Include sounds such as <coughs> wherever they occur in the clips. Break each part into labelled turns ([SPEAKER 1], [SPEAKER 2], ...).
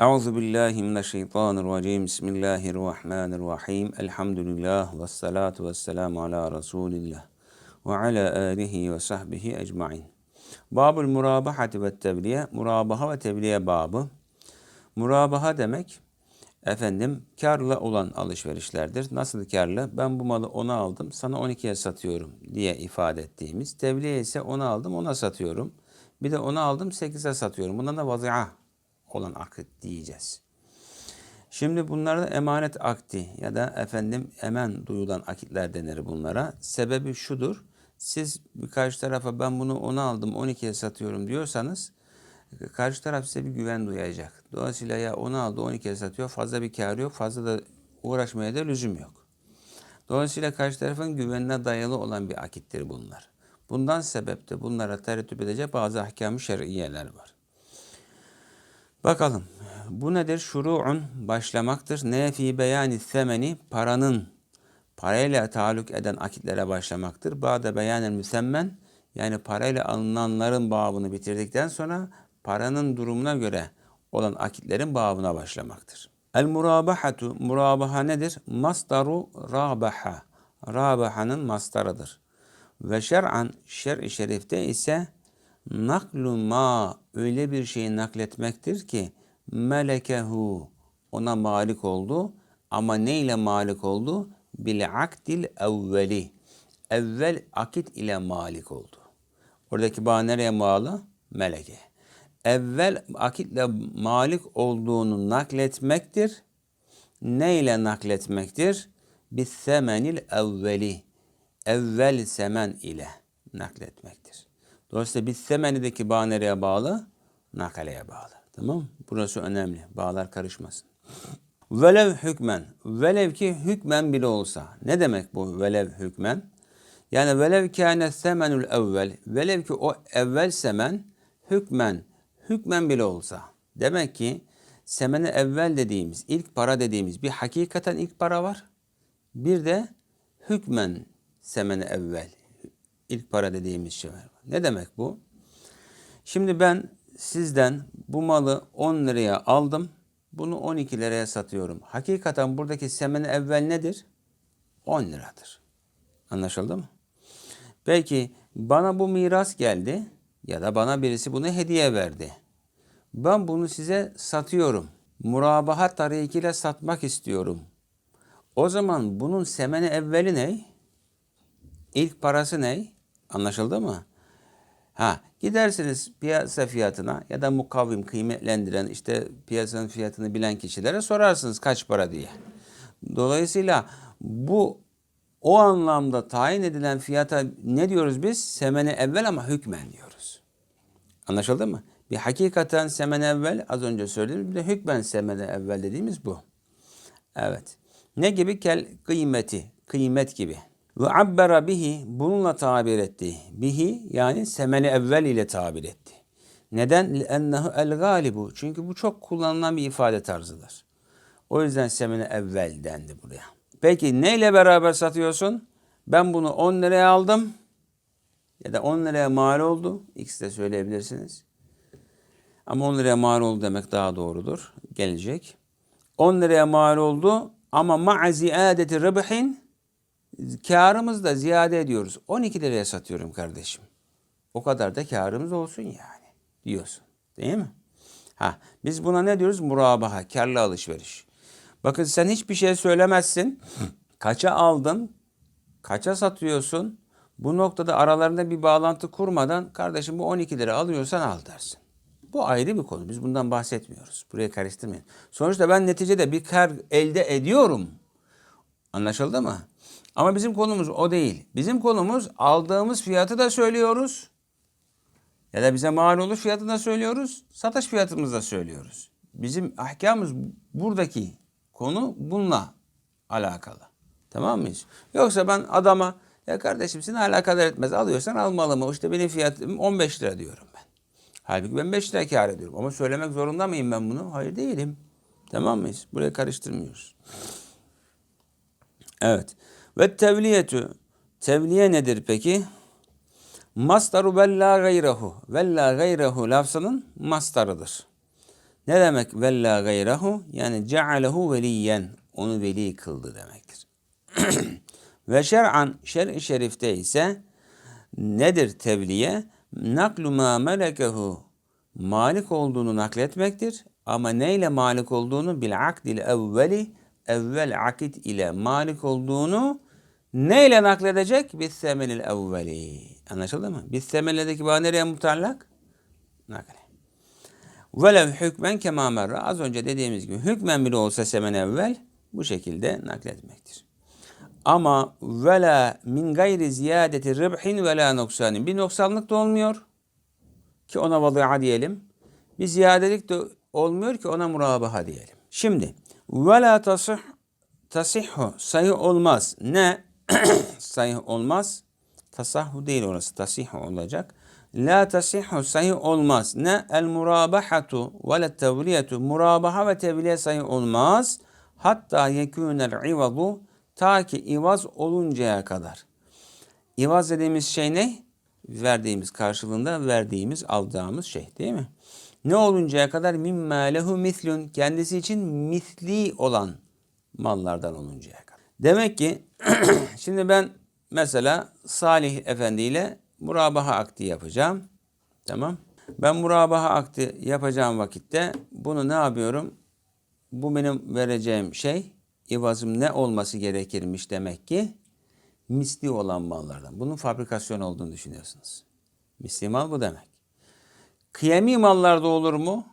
[SPEAKER 1] Euzu billahi mineşşeytanirracim. Bismillahirrahmanirrahim. Elhamdülillah ve salatu ve selamu ala Resulillah ve ala alihi ve sahbihi ecmain. Babul murabahati ve tebliğe, murabaha ve tebliğe babı. Murabaha demek efendim karlı olan alışverişlerdir. Nasıl karlı? Ben bu malı 10'a aldım, sana 12'ye satıyorum diye ifade ettiğimiz. Tebliğe ise 10'a aldım, 10'a satıyorum. Bir de 10'a aldım, 8'e satıyorum. Buna da vazı'a olan akit diyeceğiz. Şimdi bunlarda emanet akdi ya da efendim emen duyulan akitler denir bunlara. Sebebi şudur. Siz karşı tarafa ben bunu 10'a aldım 12'ye satıyorum diyorsanız karşı taraf size bir güven duyacak. Dolayısıyla ya 10'a aldı 12'ye satıyor fazla bir kârı yok fazla da uğraşmaya da lüzum yok. Dolayısıyla karşı tarafın güvenine dayalı olan bir akittir bunlar. Bundan sebep de bunlara tereddüt edecek bazı ahkam-ı şer'iyeler var. Bakalım. Bu nedir? Şuru'un başlamaktır. Ne fi beyani semeni paranın parayla taalluk eden akitlere başlamaktır. Ba'de beyanel müsemmen yani parayla alınanların babını bitirdikten sonra paranın durumuna göre olan akitlerin babına başlamaktır. El murabahatu murabaha nedir? Masdaru rabaha. Rabahanın mastarıdır. Ve şer'an şer-i şerifte ise naklu ma öyle bir şeyi nakletmektir ki melekehu ona malik oldu ama neyle malik oldu? Bil akdil evveli. Evvel akit ile malik oldu. Oradaki bağ nereye bağlı? Meleke. Evvel akitle malik olduğunu nakletmektir. Ne ile nakletmektir? Bis semenil evveli. Evvel semen ile nakletmektir. Dolayısıyla biz semenideki bağ nereye bağlı? Nakaleye bağlı. Tamam Burası önemli. Bağlar karışmasın. Velev hükmen. Velev ki hükmen bile olsa. Ne demek bu velev hükmen? Yani velev kâne semenül evvel. Velev ki o evvel semen hükmen. Hükmen bile olsa. Demek ki semene evvel dediğimiz, ilk para dediğimiz bir hakikaten ilk para var. Bir de hükmen semene evvel. İlk para dediğimiz şey var. Ne demek bu? Şimdi ben sizden bu malı 10 liraya aldım. Bunu 12 liraya satıyorum. Hakikaten buradaki semen evvel nedir? 10 liradır. Anlaşıldı mı? Peki bana bu miras geldi ya da bana birisi bunu hediye verdi. Ben bunu size satıyorum. Murabahat tarihiyle satmak istiyorum. O zaman bunun semeni evveli ne? İlk parası ne? Anlaşıldı mı? Ha gidersiniz piyasa fiyatına ya da mukavvim kıymetlendiren işte piyasanın fiyatını bilen kişilere sorarsınız kaç para diye. Dolayısıyla bu o anlamda tayin edilen fiyata ne diyoruz biz? Semene evvel ama hükmen diyoruz. Anlaşıldı mı? Bir hakikaten semene evvel az önce söyledim. Bir de hükmen semene evvel dediğimiz bu. Evet. Ne gibi? Kel kıymeti. Kıymet gibi. Ve abbera bihi bununla tabir etti. Bihi yani semeni evvel ile tabir etti. Neden? Ennehu el galibu. Çünkü bu çok kullanılan bir ifade tarzıdır. O yüzden semeni evvel dendi buraya. Peki neyle beraber satıyorsun? Ben bunu 10 liraya aldım. Ya da 10 liraya mal oldu. İkisi de söyleyebilirsiniz. Ama 10 liraya mal oldu demek daha doğrudur. Gelecek. 10 liraya mal oldu ama ma'a ziyadeti rıbhin karımız da ziyade ediyoruz. 12 liraya satıyorum kardeşim. O kadar da karımız olsun yani diyorsun. Değil mi? Ha, biz buna ne diyoruz? Murabaha, karlı alışveriş. Bakın sen hiçbir şey söylemezsin. Kaça aldın? Kaça satıyorsun? Bu noktada aralarında bir bağlantı kurmadan kardeşim bu 12 lira alıyorsan al dersin. Bu ayrı bir konu. Biz bundan bahsetmiyoruz. Buraya karıştırmayın. Sonuçta ben neticede bir kar elde ediyorum. Anlaşıldı mı? Ama bizim konumuz o değil. Bizim konumuz aldığımız fiyatı da söylüyoruz. Ya da bize mal oluş fiyatını da söylüyoruz. Satış fiyatımızı da söylüyoruz. Bizim ahkamımız buradaki konu bununla alakalı. Tamam mıyız? Yoksa ben adama ya kardeşim seni alakadar etmez. Alıyorsan almalı mı? İşte benim fiyatım 15 lira diyorum ben. Halbuki ben 5 lira kar ediyorum. Ama söylemek zorunda mıyım ben bunu? Hayır değilim. Tamam mıyız? Buraya karıştırmıyoruz. Evet. Ve tevliyetü. Tevliye nedir peki? Mastaru vella gayrehu. Vella gayrehu lafzının mastarıdır. Ne demek vella gayrahu? Yani cealehu veliyen. Onu veli kıldı demektir. <clears throat> Ve şer'an şer-i şerifte ise nedir tebliğe? Naklu ma melekehu malik olduğunu nakletmektir. Ama neyle malik olduğunu bil akdil evveli evvel akit ile malik olduğunu neyle nakledecek? Bis semenil evveli. Anlaşıldı mı? Bis semenledeki bağ nereye mutarlak? Nakle. Velev hükmen kema merra. Az önce dediğimiz gibi hükmen bile olsa semen evvel bu şekilde nakletmektir. Ama vela min gayri ziyadeti ribhin ve la noksanin. Bir noksanlık da olmuyor ki ona vadı'a diyelim. Bir ziyadelik de olmuyor ki ona murabaha diyelim. Şimdi ve la tasih tasihhu sayı olmaz. Ne? <clears throat> sayı olmaz. Tasahhu değil orası. Tasihhu olacak. La tasihhu sayı olmaz. Ne? El murabahatu ve la tevliyetu. Murabaha ve tevliye sayı olmaz. Hatta yekûnel ivadu ta ki ivaz oluncaya kadar. İvaz dediğimiz şey ne? Verdiğimiz karşılığında verdiğimiz, aldığımız şey değil mi? Ne oluncaya kadar mimma lehu mislun kendisi için misli olan mallardan oluncaya kadar. Demek ki <clears throat> şimdi ben mesela Salih Efendi ile murabaha akdi yapacağım. Tamam. Ben murabaha akdi yapacağım vakitte bunu ne yapıyorum? Bu benim vereceğim şey ivazım ne olması gerekirmiş demek ki misli olan mallardan. Bunun fabrikasyon olduğunu düşünüyorsunuz. Misli mal bu demek. Kıyami mallarda olur mu?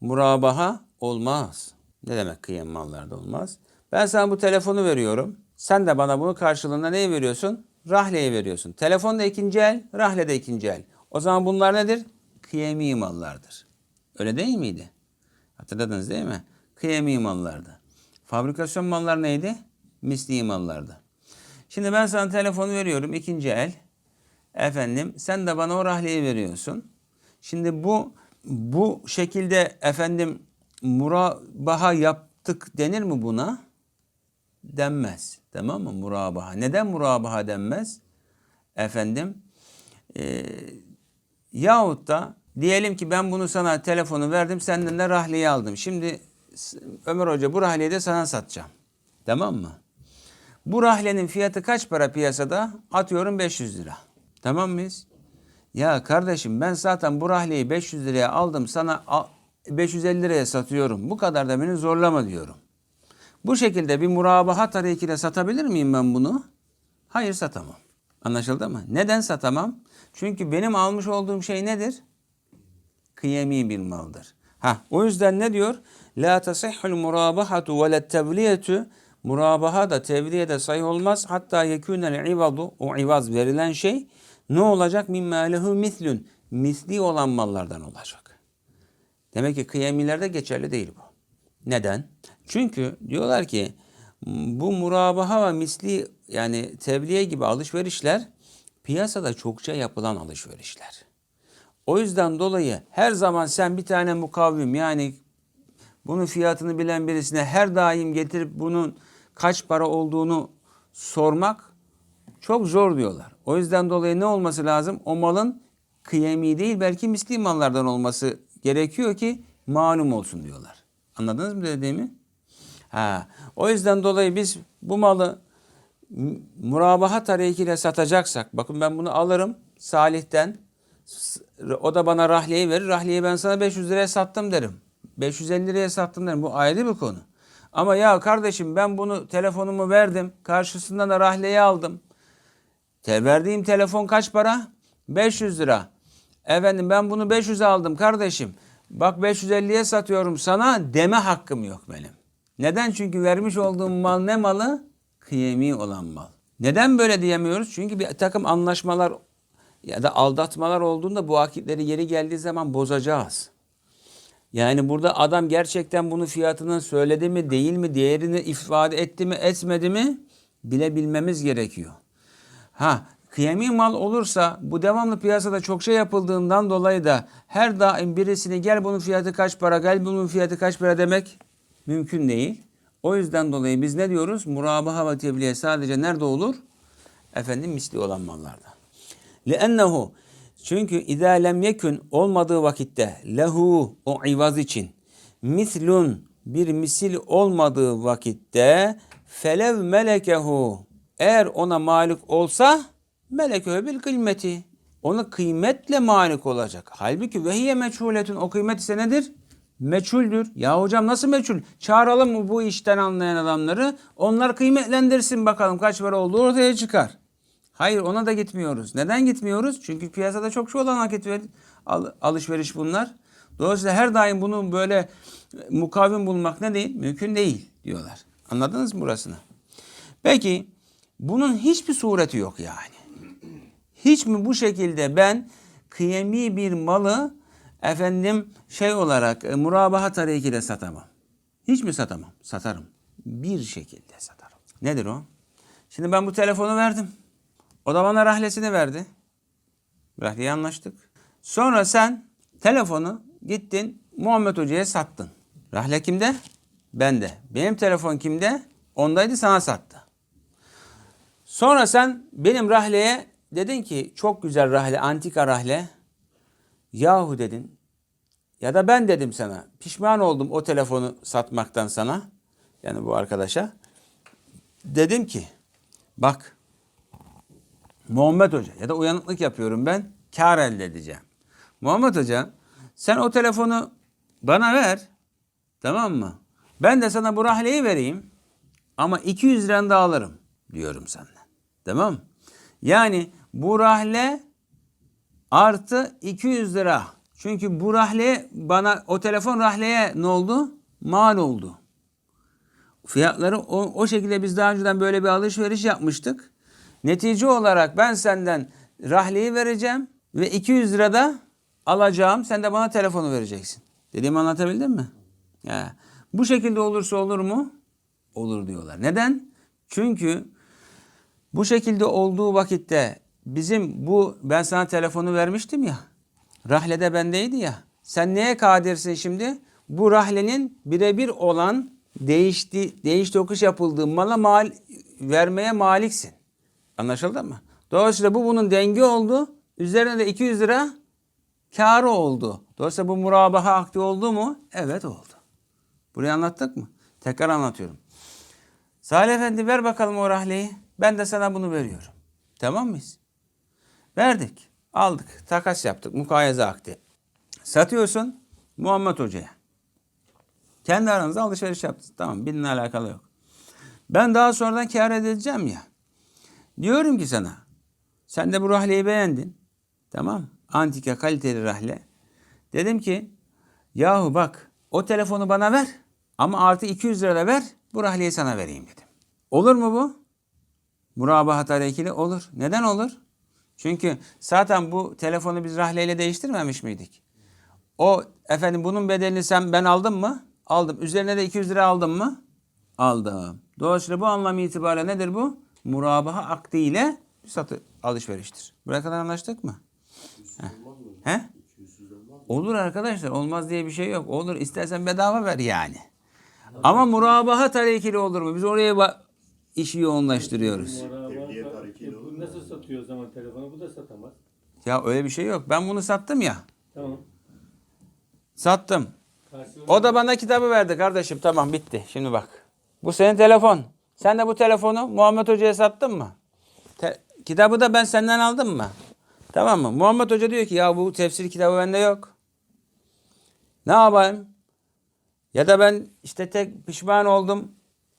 [SPEAKER 1] Murabaha olmaz. Ne demek kıyam mallarda olmaz? Ben sana bu telefonu veriyorum. Sen de bana bunu karşılığında neyi veriyorsun? Rahleyi veriyorsun. Telefon da ikinci el, rahle de ikinci el. O zaman bunlar nedir? Kıyami mallardır. Öyle değil miydi? Hatırladınız değil mi? Kıyami mallardı. Fabrikasyon mallar neydi? Misli mallardı. Şimdi ben sana telefonu veriyorum ikinci el. Efendim sen de bana o rahleyi veriyorsun. Şimdi bu bu şekilde efendim murabaha yaptık denir mi buna? Denmez. Tamam mı? Murabaha. Neden murabaha denmez? Efendim e, yahut da diyelim ki ben bunu sana telefonu verdim senden de rahleyi aldım. Şimdi Ömer Hoca bu rahleyi de sana satacağım. Tamam mı? Bu rahlenin fiyatı kaç para piyasada? Atıyorum 500 lira. Tamam mıyız? Ya kardeşim ben zaten bu rahleyi 500 liraya aldım sana 550 liraya satıyorum. Bu kadar da beni zorlama diyorum. Bu şekilde bir murabaha tarikiyle satabilir miyim ben bunu? Hayır satamam. Anlaşıldı mı? Neden satamam? Çünkü benim almış olduğum şey nedir? Kıyemi bir maldır. Ha, o yüzden ne diyor? La tasihhul murabahatu ve la tevliyetu Murabaha da tevliye de sayı olmaz. Hatta yekûnel ivadu o ivaz verilen şey ne olacak? Mimma lehu mislun. Misli olan mallardan olacak. Demek ki kıyamilerde geçerli değil bu. Neden? Çünkü diyorlar ki bu murabaha ve misli yani tebliğe gibi alışverişler piyasada çokça yapılan alışverişler. O yüzden dolayı her zaman sen bir tane mukavvim yani bunun fiyatını bilen birisine her daim getirip bunun kaç para olduğunu sormak çok zor diyorlar. O yüzden dolayı ne olması lazım? O malın kıyemi değil belki misli mallardan olması gerekiyor ki malum olsun diyorlar. Anladınız mı dediğimi? Ha, o yüzden dolayı biz bu malı murabaha tarihiyle satacaksak, bakın ben bunu alırım Salih'ten, o da bana rahliyeyi verir, rahliyeyi ben sana 500 liraya sattım derim. 550 liraya sattım derim. Bu ayrı bir konu. Ama ya kardeşim ben bunu telefonumu verdim. Karşısında da rahleyi aldım. Te verdiğim telefon kaç para? 500 lira. Efendim ben bunu 500 aldım kardeşim. Bak 550'ye satıyorum sana deme hakkım yok benim. Neden? Çünkü vermiş olduğum mal ne malı? Kıyemi olan mal. Neden böyle diyemiyoruz? Çünkü bir takım anlaşmalar ya da aldatmalar olduğunda bu akitleri yeri geldiği zaman bozacağız. Yani burada adam gerçekten bunu fiyatını söyledi mi değil mi değerini ifade etti mi etmedi mi bilebilmemiz gerekiyor. Ha kıyami mal olursa bu devamlı piyasada çok şey yapıldığından dolayı da her daim birisini gel bunun fiyatı kaç para gel bunun fiyatı kaç para demek mümkün değil. O yüzden dolayı biz ne diyoruz? Murabaha ve tebliğ sadece nerede olur? Efendim misli olan mallarda. لِأَنَّهُ çünkü اِذَا lem yekün olmadığı vakitte lehu o ivaz için mislun bir misil olmadığı vakitte felev melekehu eğer ona malik olsa melekehu bil kıymeti ona kıymetle malik olacak. Halbuki vehiye meçhuletün o kıymet ise nedir? Meçhuldür. Ya hocam nasıl meçhul? Çağıralım mı bu işten anlayan adamları? Onlar kıymetlendirsin bakalım kaç para olduğu ortaya çıkar. Hayır ona da gitmiyoruz. Neden gitmiyoruz? Çünkü piyasada çok şu olan ver, al- alışveriş bunlar. Dolayısıyla her daim bunu böyle e, mukavim bulmak ne değil? Mümkün değil diyorlar. Anladınız mı burasını? Peki bunun hiçbir sureti yok yani. Hiç mi bu şekilde ben kıyemi bir malı efendim şey olarak e, murabaha tarihiyle satamam? Hiç mi satamam? Satarım. Bir şekilde satarım. Nedir o? Şimdi ben bu telefonu verdim. O da bana rahlesini verdi. Rahleyi anlaştık. Sonra sen telefonu gittin Muhammed Hoca'ya sattın. Rahle kimde? Bende. Benim telefon kimde? Ondaydı sana sattı. Sonra sen benim rahleye dedin ki çok güzel rahle, antika rahle. Yahu dedin. Ya da ben dedim sana. Pişman oldum o telefonu satmaktan sana. Yani bu arkadaşa. Dedim ki bak Muhammed Hoca ya da uyanıklık yapıyorum ben. Kar elde edeceğim. Muhammed Hoca sen o telefonu bana ver. Tamam mı? Ben de sana bu rahleyi vereyim. Ama 200 liranı da alırım diyorum senden. Tamam mı? Yani bu rahle artı 200 lira. Çünkü bu rahle bana o telefon rahleye ne oldu? Mal oldu. Fiyatları o, o şekilde biz daha önceden böyle bir alışveriş yapmıştık. Netice olarak ben senden rahleyi vereceğim ve 200 lira da alacağım. Sen de bana telefonu vereceksin. Dediğimi anlatabildim mi? Ya, bu şekilde olursa olur mu? Olur diyorlar. Neden? Çünkü bu şekilde olduğu vakitte bizim bu ben sana telefonu vermiştim ya. Rahle de bendeydi ya. Sen neye kadirsin şimdi? Bu rahlenin birebir olan değişti, değiş tokuş yapıldığı mala mal vermeye maliksin. Anlaşıldı mı? Dolayısıyla bu bunun dengi oldu. Üzerine de 200 lira karı oldu. Dolayısıyla bu murabaha akdi oldu mu? Evet oldu. Burayı anlattık mı? Tekrar anlatıyorum. Salih Efendi ver bakalım o rahleyi. Ben de sana bunu veriyorum. Tamam mıyız? Verdik. Aldık. Takas yaptık. Mukayeze akdi. Satıyorsun Muhammed Hoca'ya. Kendi aranızda alışveriş yaptınız. Tamam benimle alakalı yok. Ben daha sonradan kâr edeceğim ya. Diyorum ki sana. Sen de bu rahleyi beğendin. Tamam. Antika kaliteli rahle. Dedim ki yahu bak o telefonu bana ver ama artı 200 lira da ver bu rahleyi sana vereyim dedim. Olur mu bu? Murabahat harekeli olur. Neden olur? Çünkü zaten bu telefonu biz rahleyle değiştirmemiş miydik? O efendim bunun bedelini sen ben aldım mı? Aldım. Üzerine de 200 lira aldım mı? Aldım. Dolayısıyla bu anlam itibariyle nedir bu? Murabaha akdiyle bir satı alışveriştir. Buraya kadar anlaştık mı? He? Olur arkadaşlar. Olmaz diye bir şey yok. Olur. İstersen bedava ver yani. Ama murabaha tarikili olur mu? Biz oraya işi yoğunlaştırıyoruz.
[SPEAKER 2] Tebliğ tarikiyle olur
[SPEAKER 3] Bu nasıl satıyor o zaman telefonu? Bu da satamaz.
[SPEAKER 1] Ya öyle bir şey yok. Ben bunu sattım ya.
[SPEAKER 3] Tamam.
[SPEAKER 1] Sattım.
[SPEAKER 3] Karşılığında
[SPEAKER 1] O da bana kitabı verdi kardeşim. Tamam bitti. Şimdi bak. Bu senin telefon. Sen de bu telefonu Muhammed Hoca'ya sattın mı? Te- kitabı da ben senden aldım mı? Tamam mı? Muhammed Hoca diyor ki ya bu tefsir kitabı bende yok. Ne yapayım? Ya da ben işte tek pişman oldum.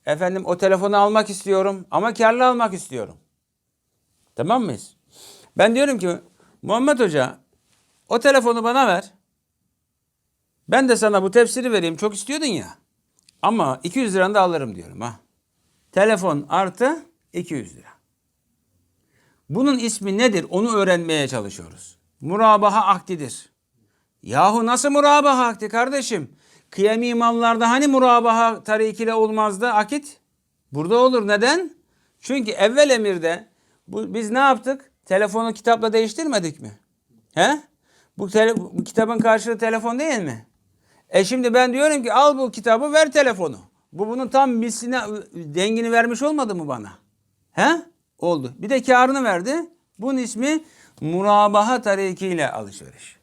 [SPEAKER 1] Efendim o telefonu almak istiyorum ama karlı almak istiyorum. Tamam mıyız? Ben diyorum ki Muhammed Hoca o telefonu bana ver. Ben de sana bu tefsiri vereyim. Çok istiyordun ya. Ama 200 liranı da alırım diyorum ha. Telefon artı 200 lira. Bunun ismi nedir? Onu öğrenmeye çalışıyoruz. Murabaha akdidir. Yahu nasıl murabaha akdi kardeşim? Kıyami mallarda hani murabaha tarikiyle olmazdı akit? Burada olur. Neden? Çünkü evvel emirde bu, biz ne yaptık? Telefonu kitapla değiştirmedik mi? He? Bu, tele- bu kitabın karşılığı telefon değil mi? E şimdi ben diyorum ki al bu kitabı ver telefonu. Bu bunun tam misline dengini vermiş olmadı mı bana? He? Oldu. Bir de karını verdi. Bunun ismi murabaha tarikiyle alışveriş.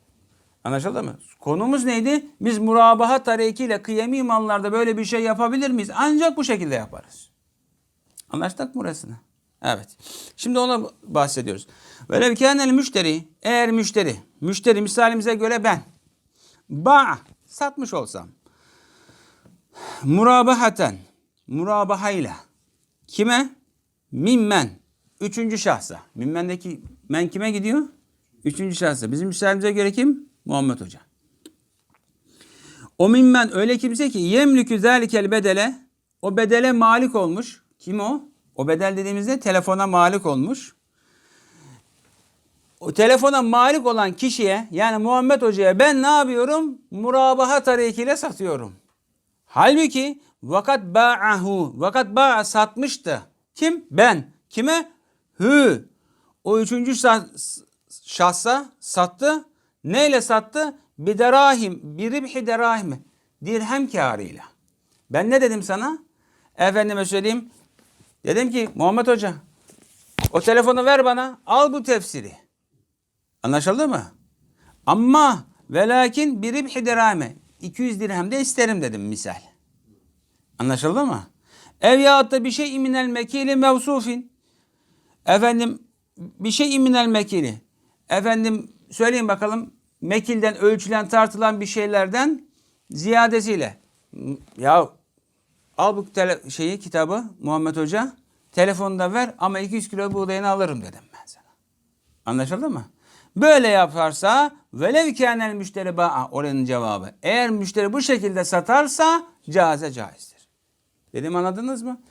[SPEAKER 1] Anlaşıldı mı? Konumuz neydi? Biz murabaha tarikiyle kıyemi mallarda böyle bir şey yapabilir miyiz? Ancak bu şekilde yaparız. Anlaştık mı burasını? Evet. Şimdi ona bahsediyoruz. Velev kânel müşteri, eğer müşteri, müşteri misalimize göre ben, ba satmış olsam, murabahaten, murabahayla, kime? Mimmen, üçüncü şahsa. Mimmendeki men kime gidiyor? Üçüncü şahsa. Bizim misalimize göre kim? Muhammed Hoca. O mimmen öyle kimse ki yemlükü zelikel bedele o bedele malik olmuş. Kim o? O bedel dediğimizde telefona malik olmuş. O telefona malik olan kişiye yani Muhammed Hoca'ya ben ne yapıyorum? Murabaha tarikiyle satıyorum. Halbuki vakat ba'ahu vakat ba'a satmıştı. Kim? Ben. Kime? Hü. O üçüncü şah- şahsa sattı. Neyle sattı? Biderahim. Biribhi derahim. Dirhem kârıyla. Ben ne dedim sana? Efendime söyleyeyim. Dedim ki Muhammed Hoca o telefonu ver bana. Al bu tefsiri. Anlaşıldı mı? Ama velakin biribhi derahime. 200 dirhem de isterim dedim misal. Anlaşıldı mı? Ev yahut da bir şey minel mekili mevsufin. Efendim bir şey minel mekili. Efendim söyleyin bakalım mekilden ölçülen tartılan bir şeylerden ziyadesiyle. Ya al bu tele, şeyi kitabı Muhammed Hoca telefonu da ver ama 200 kilo buğdayını alırım dedim ben sana. Anlaşıldı mı? Böyle yaparsa velev kânel müşteri ba'a oranın cevabı. Eğer müşteri bu şekilde satarsa caize caizdir. Dedim anladınız mı?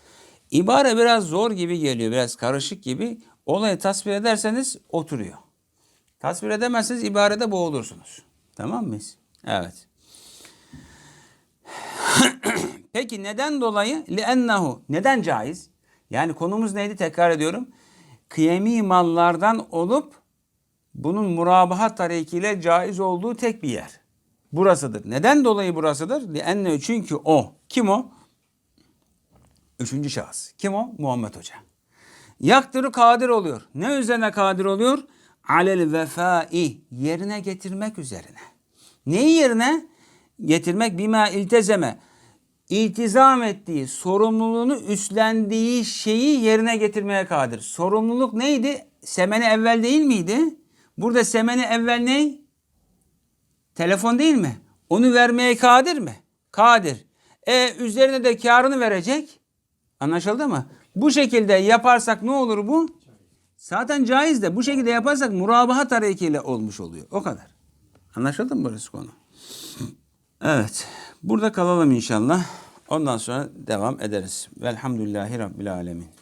[SPEAKER 1] İbare biraz zor gibi geliyor, biraz karışık gibi. Olayı tasvir ederseniz oturuyor. Tasvir edemezseniz ibarede boğulursunuz. Tamam mıyız? Evet. <coughs> Peki neden dolayı? لِأَنَّهُ Neden caiz? Yani konumuz neydi tekrar ediyorum. Kıyemi mallardan olup bunun murabaha tarikiyle caiz olduğu tek bir yer. Burasıdır. Neden dolayı burasıdır? لِأَنَّهُ Çünkü o. Kim o? Üçüncü şahıs. Kim o? Muhammed Hoca. Yaktırı kadir oluyor. Ne üzerine kadir oluyor? Alel vefai. Yerine getirmek üzerine. Neyi yerine? Getirmek bima iltezeme. İltizam ettiği, sorumluluğunu üstlendiği şeyi yerine getirmeye kadir. Sorumluluk neydi? Semeni evvel değil miydi? Burada semeni evvel ne? Telefon değil mi? Onu vermeye kadir mi? Kadir. E üzerine de karını verecek. Anlaşıldı mı? Bu şekilde yaparsak ne olur bu? Zaten caiz de bu şekilde yaparsak murabaha tarikiyle olmuş oluyor. O kadar. Anlaşıldı mı burası konu? Evet. Burada kalalım inşallah. Ondan sonra devam ederiz. Velhamdülillahi Rabbil Alemin.